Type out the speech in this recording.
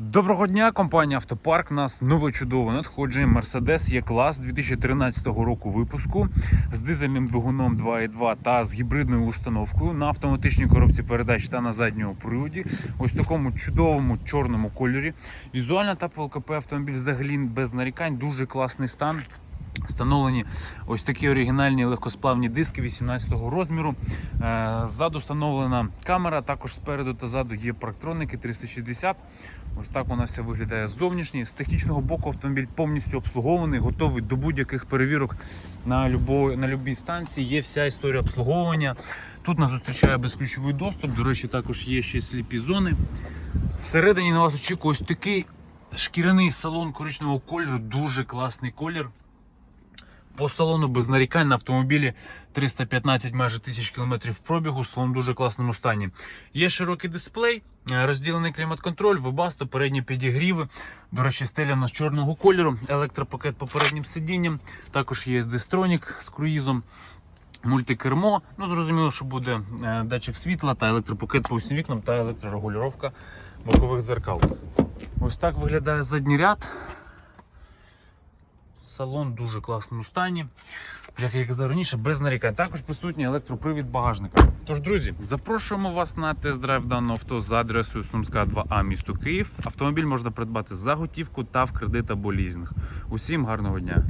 Доброго дня, компанія Автопарк. Нас нове чудове надходження Mercedes e клас 2013 року випуску з дизельним двигуном 2.2 та з гібридною установкою на автоматичній коробці передач та на задньому приводі. Ось в такому чудовому чорному кольорі. Візуальна та ЛКП автомобіль взагалі без нарікань, дуже класний стан. Встановлені ось такі оригінальні легкосплавні диски 18-го розміру. Е, Ззаду встановлена камера, також спереду та ззаду є парктроники 360. Ось так вона все виглядає ззовнішній. З технічного боку автомобіль повністю обслугований, готовий до будь-яких перевірок на любо, на любій станції. Є вся історія обслуговування. Тут нас зустрічає безключовий доступ. До речі, також є ще сліпі зони. Всередині на вас очікує ось такий шкіряний салон коричневого кольору, дуже класний колір. По салону без нарікань на автомобілі 315 майже тисяч кілометрів пробігу, салон в дуже класному стані. Є широкий дисплей, е, розділений клімат-контроль, вебасто, передні підігріви. До речі, стеля на чорного кольору, електропакет по переднім сидінням. Також є дистронік з круїзом. Мультикермо, ну зрозуміло, що буде е, датчик світла та електропакет по всім вікнам та електрорегулювання бокових зеркал. Ось так виглядає задній ряд. Салон в дуже класному стані. Як я казав раніше, без нарікань. Також присутній електропривід багажника. Тож, друзі, запрошуємо вас на тест-драйв даного авто за адресою Сумська 2А місто Київ. Автомобіль можна придбати за готівку та в кредит або лізинг. Усім гарного дня!